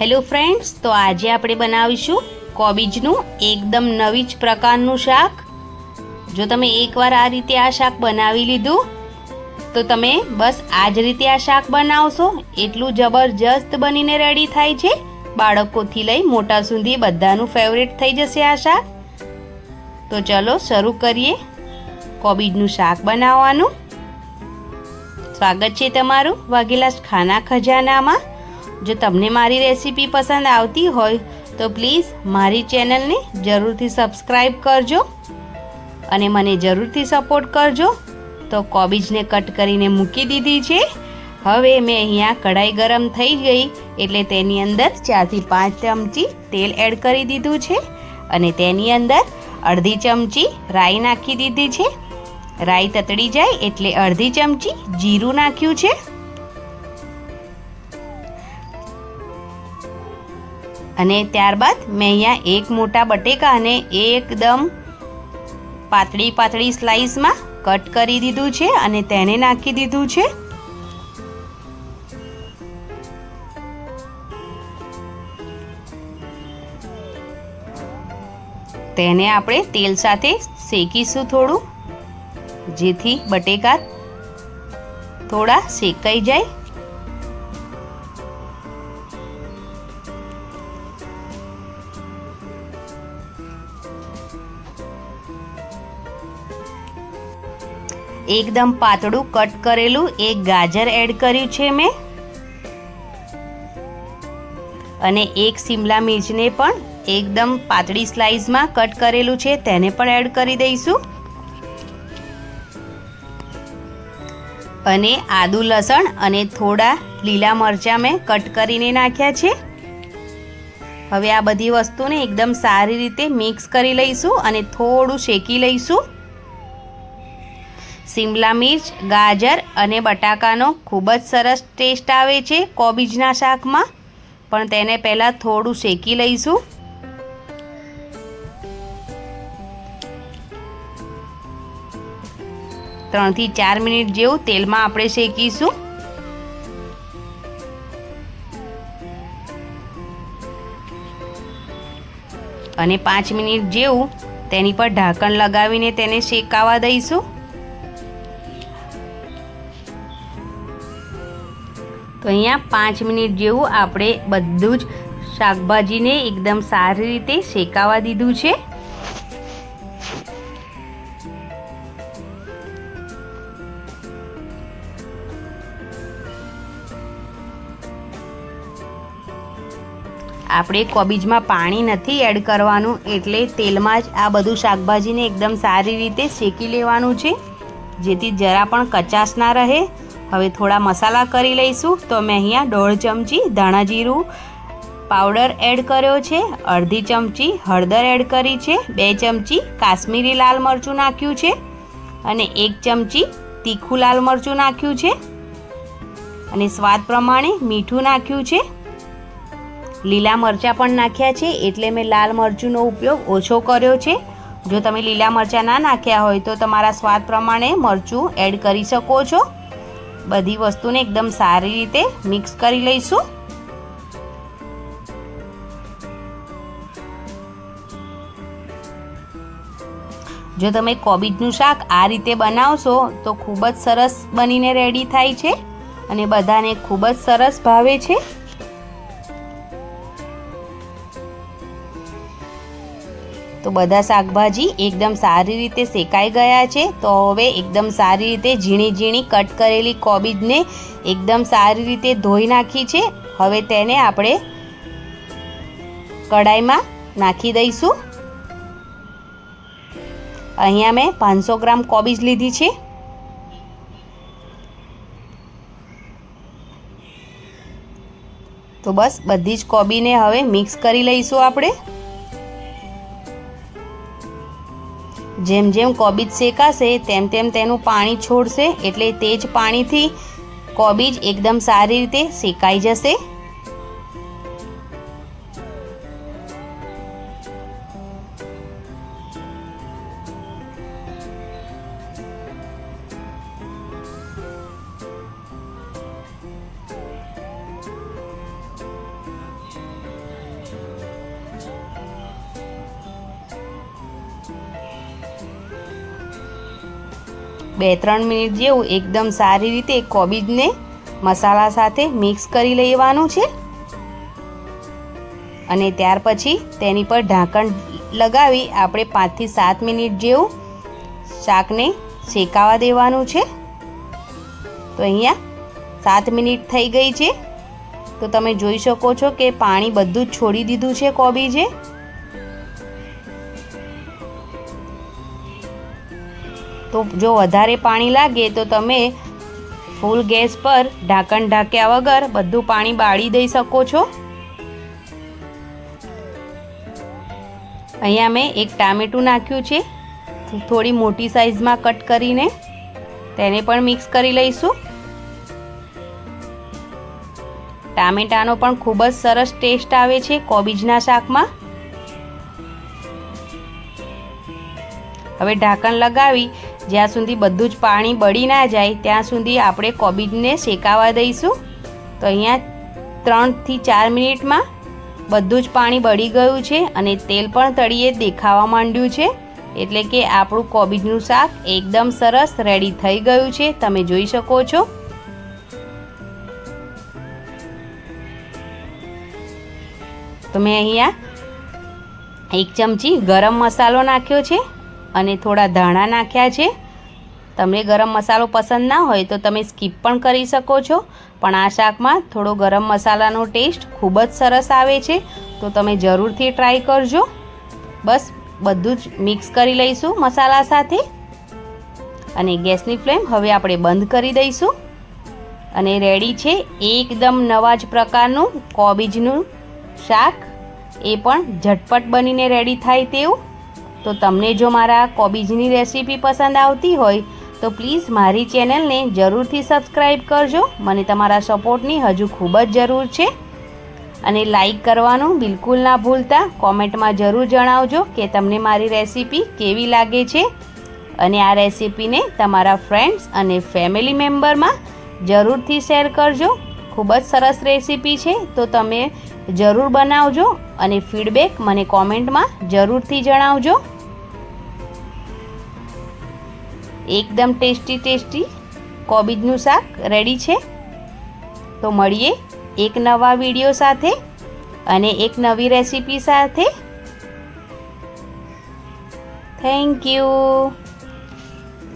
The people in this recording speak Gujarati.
હેલો ફ્રેન્ડ્સ, તો આજે આપણે બનાવીશું કોબીજનું એકદમ નવી જ પ્રકારનું શાક. જો તમે એકવાર આ રીતે આ શાક બનાવી લીધું, તો તમે બસ આ જ રીતે આ શાક બનાવશો. એટલું જબરજસ્ત બનીને રેડી થાય છે. બાળકોથી લઈ મોટા સુધી બધાનું ફેવરેટ થઈ જશે આ શાક. તો ચલો શરૂ કરીએ કોબીજનું શાક બનાવવાનું. સ્વાગત છે તમારું વાઘેલા ખાના ખજાનામાં. જો તમને મારી રેસીપી પસંદ આવતી હોય, તો પ્લીઝ મારી ચેનલને જરૂરથી સબસ્ક્રાઈબ કરજો અને મને જરૂરથી સપોર્ટ કરજો. તો કોબીજને કટ કરીને મૂકી દીધી છે. હવે મેં અહીંયા કઢાઈ ગરમ થઈ ગઈ, એટલે તેની અંદર ચારથી પાંચ ચમચી તેલ એડ કરી દીધું છે અને તેની અંદર અડધી ચમચી રાઈ નાખી દીધી છે. રાઈ તતડી જાય એટલે અડધી ચમચી જીરું નાખ્યું છે. અને ત્યારબાદ મેં અહીંયા એક મોટા બટેકાને એકદમ પાતળી પાતળી સ્લાઇસમાં કટ કરી દીધું છે અને તેને નાખી દીધું છે. તેને આપણે તેલ સાથે શેકીશું થોડું, જેથી બટેકા થોડા શેકાઈ જાય. એકદમ પાતળું કટ કરેલું એક ગાજર એડ કર્યું છે મેં. અને એક શિમલા મિર્ચને પણ એકદમ પાતળી સ્લાઇસમાં કટ કરેલું છે, તેને પણ એડ કરી દઈશું. અને આદુ લસણ અને થોડા લીલા મરચાં મેં કટ કરીને નાખ્યા છે. હવે આ બધી વસ્તુને એકદમ સારી રીતે મિક્સ કરી લઈશું અને થોડું શેકી લઈશું. શિમલા મિર્ચ, ગાજર અને બટાકાનો ખૂબ જ સરસ ટેસ્ટ આવે છે કોબીજના શાકમાં. પણ તેને પહેલાં થોડું શેકી લઈશું. ત્રણથી ચાર મિનિટ જેવું તેલમાં આપણે શેકીશું. અને પાંચ મિનિટ જેવું તેની પર ઢાંકણ લગાવીને તેને શેકાવા દઈશું. તો અહીંયા પાંચ મિનિટ જેવું આપણે બધું જ શાકભાજીને એકદમ સારી રીતે શેકાવા દીધું છે. આપણે કોબીજમાં પાણી નથી એડ કરવાનું એટલે તેલમાં જ આ બધું શાકભાજીને એકદમ સારી રીતે શેકી લેવાનું છે. જેથી જરા પણ કચાશ ના રહે. હવે થોડા મસાલા કરી લઈશું. તો મેં અહીંયા દોઢ ચમચી ધાણા જીરું પાવડર એડ કર્યો છે. અડધી ચમચી હળદર એડ કરી છે. બે ચમચી કાશ્મીરી લાલ મરચું નાખ્યું છે. અને એક ચમચી તીખું લાલ મરચું નાખ્યું છે. અને સ્વાદ પ્રમાણે મીઠું નાખ્યું છે. લીલા મરચાં પણ નાખ્યા છે. એટલે મેં લાલ મરચુંનો ઉપયોગ ઓછો કર્યો છે. જો તમે લીલા મરચાં ના નાખ્યા હોય તો તમારા સ્વાદ પ્રમાણે મરચું એડ કરી શકો છો. બધી વસ્તુને એકદમ સારી રીતે મિક્સ કરી લઈશું. જો તમે કોબીજનું શાક આ રીતે બનાવશો, તો ખૂબ જ સરસ બનીને રેડી થાય છે અને બધાને ખૂબ જ સરસ ભાવે છે. તો બધા શાકભાજી એકદમ સારી રીતે શેકાઈ ગયા છે. તો હવે એકદમ સારી રીતે ઝીણી ઝીણી કટ કરેલી કોબીજને એકદમ સારી રીતે ધોઈ નાખી છે. હવે તેને આપણે કડાઈમાં નાખી દઈશું. અહીંયા મેં પાંચસો ગ્રામ કોબીજ લીધી છે. તો બસ બધી જ કોબીને હવે મિક્સ કરી લઈશું આપણે. જેમ જેમ કોબીજ શેકાશે, તેમ તેમ તેનું પાણી છોડશે, એટલે તે જ પાણીથી કોબીજ એકદમ સારી રીતે શેકાઈ જશે. બે ત્રણ મિનિટ જેવું એકદમ સારી રીતે કોબીજને મસાલા સાથે મિક્સ કરી લેવાનું છે. અને ત્યાર પછી તેની પર ઢાંકણ લગાવી આપણે પાંચથી સાત મિનિટ જેવું શાકને શેકાવા દેવાનું છે. તો અહીંયા સાત મિનિટ થઈ ગઈ છે. તો તમે જોઈ શકો છો કે પાણી બધું જ છોડી દીધું છે કોબીજે. તો જો વધારે પાણી લાગે તો તમે ફૂલ ગેસ પર ઢાંકણ ઢાંક્યા વગર બધું પાણી બાળી દઈ શકો છો. અહીંયા મેં એક ટામેટું નાખ્યું છે. થોડી મોટી સાઈઝમાં કટ કરીને તેને પણ મિક્સ કરી લઈશું. ટામેટાનો પણ ખૂબ જ સરસ ટેસ્ટ આવે છે કોબીજના શાકમાં. હવે ઢાંકણ લગાવી જ્યાં સુધી બધું જ પાણી બળી ના જાય, ત્યાં સુધી આપણે કોબીજને શેકાવા દઈશું. તો અહીંયા ત્રણથી ચાર મિનિટમાં બધું જ પાણી બળી ગયું છે અને તેલ પણ તળીએ દેખાવા માંડ્યું છે. એટલે કે આપણું કોબીજનું શાક એકદમ સરસ રેડી થઈ ગયું છે. તમે જોઈ શકો છો. તો મેં અહીંયા એક ચમચી ગરમ મસાલો નાખ્યો છે. અને થોડા ધાણા નાખ્યા છે. તમને ગરમ મસાલો પસંદ ના હોય તો તમે સ્કીપ પણ કરી શકો છો. પણ આ શાકમાં થોડો ગરમ મસાલાનો ટેસ્ટ ખૂબ જ સરસ આવે છે. તો તમે જરૂરથી ટ્રાય કરજો. બસ, બધું જ મિક્સ કરી લઈશું મસાલા સાથે. અને ગેસની ફ્લેમ હવે આપણે બંધ કરી દઈશું. અને રેડી છે એકદમ નવા જ પ્રકારનું કોબીજનું શાક. એ પણ ઝટપટ બનીને રેડી થાય તેવું. તો તમને જો મારા કોબીજની રેસીપી પસંદ આવતી હોય, તો પ્લીઝ મારી ચેનલને જરૂરથી સબસ્ક્રાઈબ કરજો. મને તમારા સપોર્ટની હજુ ખૂબ જ જરૂર છે. અને લાઈક કરવાનું બિલકુલ ના ભૂલતા. કોમેન્ટમાં જરૂર જણાવજો કે તમને મારી રેસીપી કેવી લાગે છે. અને આ રેસીપીને તમારા ફ્રેન્ડ્સ અને ફેમિલી મેમ્બરમાં જરૂરથી શેર કરજો. ખૂબ જ સરસ રેસીપી છે. તો તમે જરૂર બનાવજો અને ફીડબેક મને કોમેન્ટમાં જરૂરથી જણાવજો. એકદમ ટેસ્ટી ટેસ્ટી કોબીજનું શાક રેડી છે. તો મળીએ એક નવા વીડિયો સાથે અને એક નવી રેસીપી સાથે. Thank you